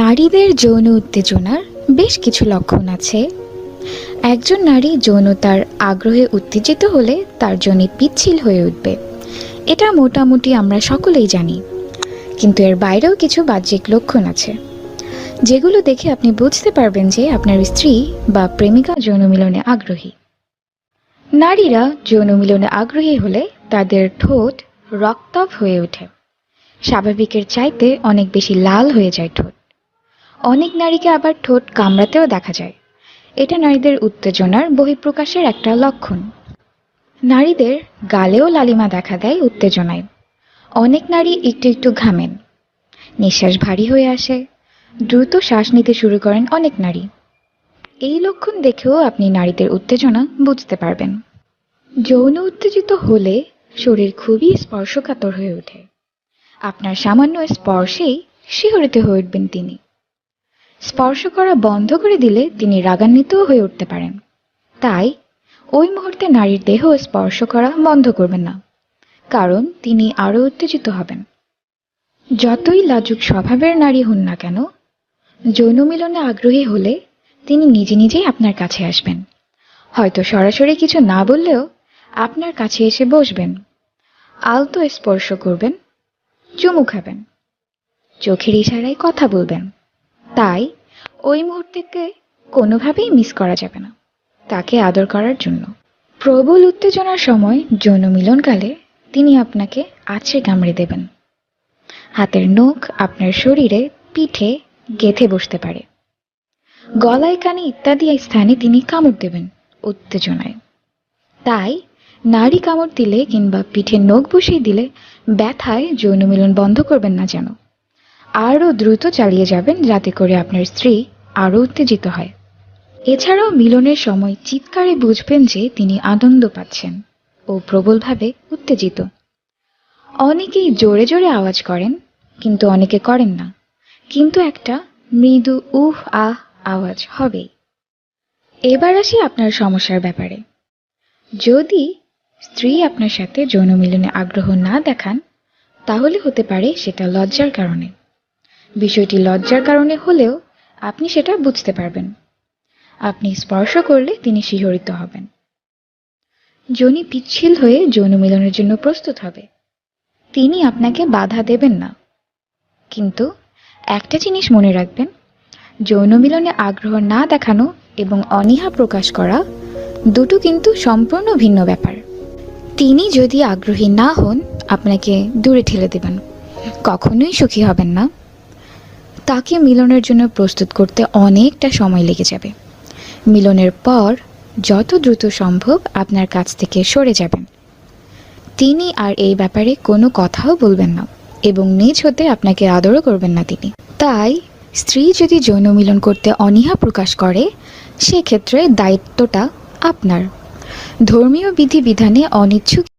নারীদের যৌন উত্তেজনার বেশ কিছু লক্ষণ আছে। একজন নারী যৌনতার আগ্রহে উত্তেজিত হলে তার যোনি পিচ্ছিল হয়ে উঠবে। এটা মোটামুটি আমরা সকলেই জানি। কিন্তু এর বাইরেও কিছু বাহ্যিক লক্ষণ আছে, যেগুলো দেখে আপনি বুঝতে পারবেন যে আপনার স্ত্রী বা প্রেমিকা যৌন মিলনে আগ্রহী। নারীরা যৌন মিলনে আগ্রহী হলে তাদের ঠোঁট রক্তাভ হয়ে ওঠে। স্বাভাবিকের চাইতে অনেক বেশি লাল হয়ে যায় ঠোঁট। অনেক নারীকে আবার ঠোঁট কামড়াতেও দেখা যায়। এটা নারীদের উত্তেজনার বহিঃপ্রকাশের একটা লক্ষণ। নারীদের গালেও লালিমা দেখা দেয় উত্তেজনায়। অনেক নারী একটু একটু ঘামেন। নিঃশ্বাস ভারী হয়ে আসে। দ্রুত শ্বাস নিতে শুরু করেন অনেক নারী। এই লক্ষণ দেখেও আপনি নারীদের উত্তেজনা বুঝতে পারবেন। যৌন উত্তেজিত হলে শরীর খুবই স্পর্শকাতর হয়ে ওঠে। আপনার সামান্য স্পর্শেই শিহরিত হয়ে উঠবেন তিনি। স্পর্শ করা বন্ধ করে দিলে তিনি রাগান্বিতও হয়ে উঠতে পারেন। তাই, ওই মুহূর্তে নারীর দেহ স্পর্শ করা বন্ধ করবেন না, কারণ তিনি আরও উত্তেজিত হবেন। যতই লাজুক স্বভাবের নারী হন না কেন, যৌন মিলনে আগ্রহী হলে তিনি নিজে নিজেই আপনার কাছে আসবেন। হয়তো সরাসরি কিছু না বললেও আপনার কাছে এসে বসবেন, আলতো স্পর্শ করবেন, চুমু খাবেন, চোখের ইশারায় কথা বলবেন। তাই ওই মুহূর্তকে কোনোভাবেই মিস করা যাবে না। তাকে আদর করার জন্য। প্রবল উত্তেজনার সময় যৌন মিলনকালে তিনি আপনাকে আছড়ে কামড়ে দেবেন। হাতের নখ আপনার শরীরে পিঠে গেথে বসতে পারে। গলায় কানে ইত্যাদি স্থানে তিনি কামড় দেবেন উত্তেজনায়। তাই নারী কামড় দিলে কিংবা পিঠে নখ বসিয়ে দিলে ব্যথায় যৌন মিলন বন্ধ করবেন না যেন। আরও দ্রুত চালিয়ে যাবেন যাতে করে আপনার স্ত্রী আরও উত্তেজিত হয়। এছাড়াও মিলনের সময় চিৎকারে বুঝবেন যে তিনি আনন্দ পাচ্ছেন ও প্রবলভাবে উত্তেজিত। অনেকেই জোরে জোরে আওয়াজ করেন, কিন্তু অনেকে করেন না। কিন্তু একটা মৃদু উহ আহ আওয়াজ হবেই। এবার আসি আপনার সমস্যার ব্যাপারে। যদি স্ত্রী আপনার সাথে যৌন মিলনে আগ্রহ না দেখান, তাহলে হতে পারে সেটা লজ্জার কারণে। বিষয়টি লজ্জার কারণে হলেও আপনি সেটা বুঝতে পারবেন। আপনি স্পর্শ করলে তিনি শিহরিত হবেন। যোনি পিচ্ছিল হয়ে যৌন মিলনের জন্য প্রস্তুত হবে। তিনি আপনাকে বাধা দেবেন না। কিন্তু একটা জিনিস মনে রাখবেন, যৌন মিলনে আগ্রহ না দেখানো এবং অনীহা প্রকাশ করা দুটো কিন্তু সম্পূর্ণ ভিন্ন ব্যাপার। তিনি যদি আগ্রহী না হন, আপনাকে দূরে ঠেলে দেবেন। কখনোই সুখী হবেন না। তাকে মিলনের জন্য প্রস্তুত করতে অনেকটা সময় লেগে যাবে। মিলনের পর যত দ্রুত সম্ভব আপনার কাছ থেকে সরে যাবেন। তিনি আর এই ব্যাপারে কোনো কথাও বলবেন না এবং নিজ হতে আপনাকে আদরও করবেন না তিনি। তাই স্ত্রী যদি যৌন মিলন করতে অনীহা প্রকাশ করে, সেক্ষেত্রে দায়িত্বটা আপনার। ধর্মীয় বিধিবিধানে অনিচ্ছুক